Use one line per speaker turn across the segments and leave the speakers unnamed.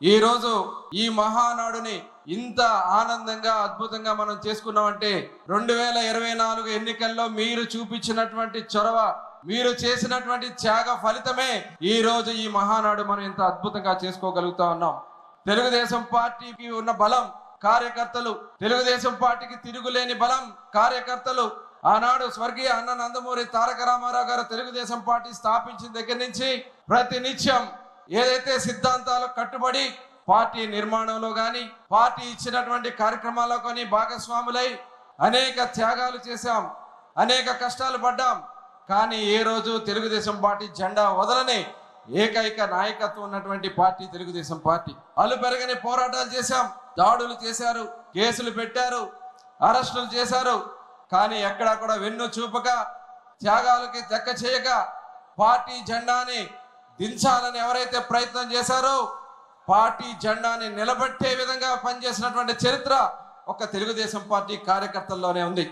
ఈ రోజు ఈ మహానాడుని ఇంత ఆనందంగా అద్భుతంగా మనం చేసుకున్నామంటే రెండు వేల ఇరవై నాలుగు ఎన్నికల్లో మీరు చూపించినటువంటి చొరవ మీరు చేసినటువంటి త్యాగ ఫలితమే ఈ రోజు ఈ మహానాడు మనం ఇంత అద్భుతంగా చేసుకోగలుగుతా ఉన్నాం. తెలుగుదేశం పార్టీకి ఉన్న బలం కార్యకర్తలు తెలుగుదేశం పార్టీకి తిరుగులేని బలం కార్యకర్తలు ఆనాడు స్వర్గీయ అన్న నందమూరి తారక రామారావు గారు తెలుగుదేశం పార్టీ స్థాపించిన దగ్గర నుంచి ప్రతి నిత్యం ఏదైతే సిద్ధాంతాలు కట్టుబడి పార్టీ నిర్మాణంలో కానీ పార్టీ ఇచ్చినటువంటి కార్యక్రమాల్లో కానీ భాగస్వాములై అనేక త్యాగాలు చేశాం అనేక కష్టాలు పడ్డాం. కానీ ఏ రోజు తెలుగుదేశం పార్టీ జెండా వదలని ఏకైక నాయకత్వం ఉన్నటువంటి పార్టీ తెలుగుదేశం పార్టీ. అలు పెరగని పోరాటాలు చేశాం దాడులు చేశారు కేసులు పెట్టారు అరెస్టులు చేశారు. కానీ ఎక్కడా కూడా వెన్ను చూపక త్యాగాలకి దక్క చేయక పార్టీ జెండాని దించాలని ఎవరైతే ప్రయత్నం చేశారో పార్టీ జెండాని నిలబెట్టే విధంగా పనిచేసినటువంటి చరిత్ర ఒక తెలుగుదేశం పార్టీ కార్యకర్తల్లోనే ఉంది.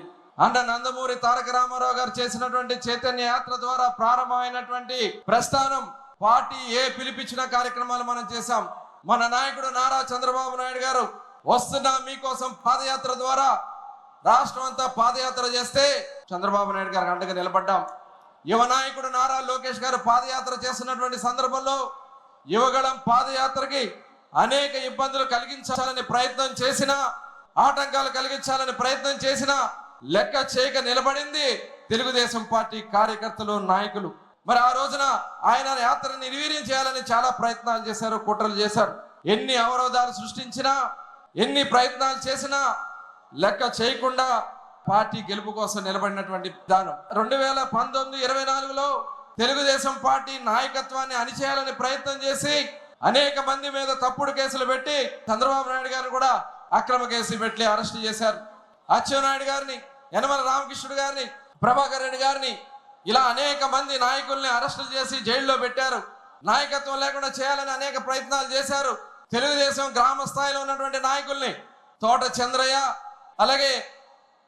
అన్న నందమూరి తారక రామారావు గారు చేసినటువంటి చైతన్య యాత్ర ద్వారా ప్రారంభమైనటువంటి ప్రస్థానం పార్టీ ఏ పిలిపించిన కార్యక్రమాలు మనం చేశాం. మన నాయకుడు నారా చంద్రబాబు నాయుడు గారు వస్తున్న మీకోసం పాదయాత్ర ద్వారా రాష్ట్రం అంతా పాదయాత్ర చేస్తే చంద్రబాబు నాయుడు గారికి అండగా నిలబడ్డాం. యువ నాయకుడు నారా లోకేష్ గారు పాదయాత్ర చేస్తున్నటువంటి సందర్భంలో యువగళం పాదయాత్రకి అనేక ఇబ్బందులు కలిగించాలని ప్రయత్నం చేసినా ఆటంకాలు కలిగించాలని ప్రయత్నం చేసినా లెక్క చేయక నిలబడింది తెలుగుదేశం పార్టీ కార్యకర్తలు నాయకులు. మరి ఆ రోజున ఆయన యాత్రని నిర్వీర్యం చేయాలని చాలా ప్రయత్నాలు చేశారు కుట్రలు చేశారు. ఎన్ని అవరోధాలు సృష్టించినా ఎన్ని ప్రయత్నాలు చేసినా లెక్క చేయకుండా పార్టీ గెలుపు కోసం నిలబడినటువంటి విధానం. రెండు వేల పంతొమ్మిది ఇరవై నాలుగులో తెలుగుదేశం పార్టీ నాయకత్వాన్ని అణిచేయాలని ప్రయత్నం చేసి అనేక మంది మీద తప్పుడు కేసులు పెట్టి చంద్రబాబు నాయుడు గారిని కూడా అక్రమ కేసులు పెట్టి అరెస్ట్ చేశారు. అచ్చెన్నాయుడు గారిని యనమల రామకృష్ణుడు గారిని ప్రభాకర్ రెడ్డి గారిని ఇలా అనేక మంది నాయకుల్ని అరెస్టులు చేసి జైల్లో పెట్టారు. నాయకత్వం లేకుండా చేయాలని అనేక ప్రయత్నాలు చేశారు. తెలుగుదేశం గ్రామ స్థాయిలో ఉన్నటువంటి నాయకుల్ని తోట చంద్రయ్య అలాగే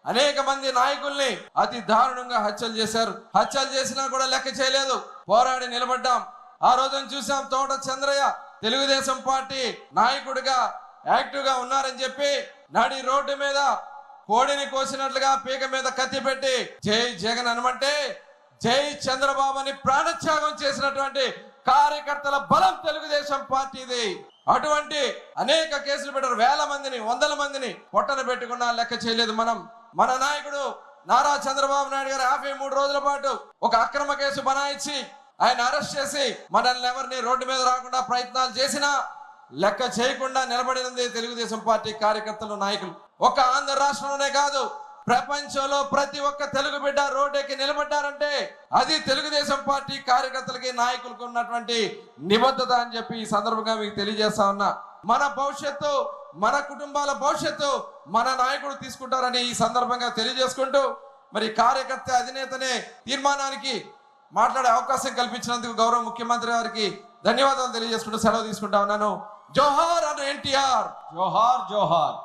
అనేక మంది నాయకుల్ని అతి దారుణంగా హత్యలు చేశారు. హత్యలు చేసినా కూడా లెక్క చేయలేదు. పోరాడి నిలబడ్డాం. ఆ రోజున చూసాం తోట చంద్రయ్య తెలుగుదేశం పార్టీ నాయకుడిగా యాక్టివ్గా ఉన్నారని చెప్పి నడి రోడ్డు మీద కోడిని కోసినట్లుగా పీక మీద కత్తి పెట్టి జై జగన్ అనమంటే జై చంద్రబాబు అని ప్రాణత్యాగం చేసినటువంటి కార్యకర్తల బలం తెలుగుదేశం పార్టీది. అటువంటి అనేక కేసులు పెట్టారు. వేల మందిని వందల మందిని పొట్టన పెట్టుకున్నా లెక్క చేయలేదు మనం. మన నాయకుడు నారా చంద్రబాబు నాయుడు గారు యాభై మూడు రోజుల పాటు ఒక అక్రమ కేసు బనాయించి ఆయన అరెస్ట్ చేసి మనల్ని ఎవరిని రోడ్డు మీద రాకుండా ప్రయత్నాలు చేసినా లెక్క చేయకుండా నిలబడినది తెలుగుదేశం పార్టీ కార్యకర్తలు నాయకులు. ఒక ఆంధ్ర రాష్ట్రంలోనే కాదు ప్రపంచంలో ప్రతి ఒక్క తెలుగు బిడ్డ రోడ్డెక్కి నిలబడ్డారంటే అది తెలుగుదేశం పార్టీ కార్యకర్తలకి నాయకులకు ఉన్నటువంటి నిబద్ధత అని చెప్పి ఈ సందర్భంగా మీకు తెలియజేస్తా ఉన్నా. మన భవిష్యత్తు మన కుటుంబాల భవిష్యత్తు మన నాయకుడు తీసుకుంటారని ఈ సందర్భంగా తెలియజేసుకుంటూ మరి కార్యకర్త అధినేతనే తీర్మానానికి మాట్లాడే అవకాశం కల్పించినందుకు గౌరవ ముఖ్యమంత్రి గారికి ధన్యవాదాలు తెలియజేసుకుంటూ సెలవు తీసుకుంటా ఉన్నాను. జోహార్ అన్న ఎన్టీఆర్.
జోహార్ జోహార్.